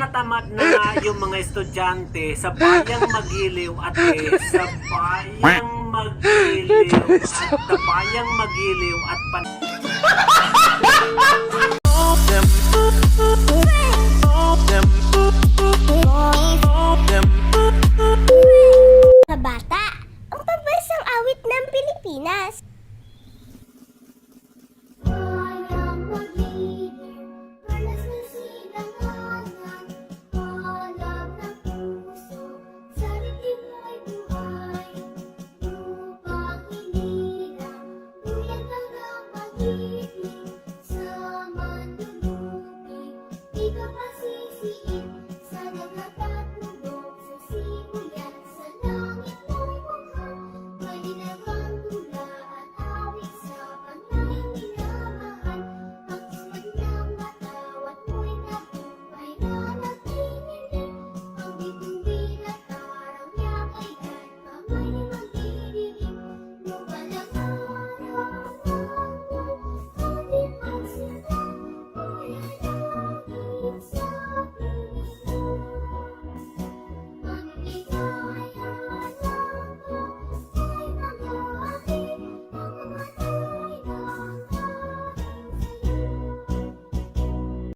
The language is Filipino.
tamad na yung mga estudyante sa bayang magiliw at sa bayang magiliw at sa bayang magiliw at pan... Sa bata, ang pambansang awit ng Pilipinas. Sa manlulupi, di ka pasisiin sa nagkakaroon.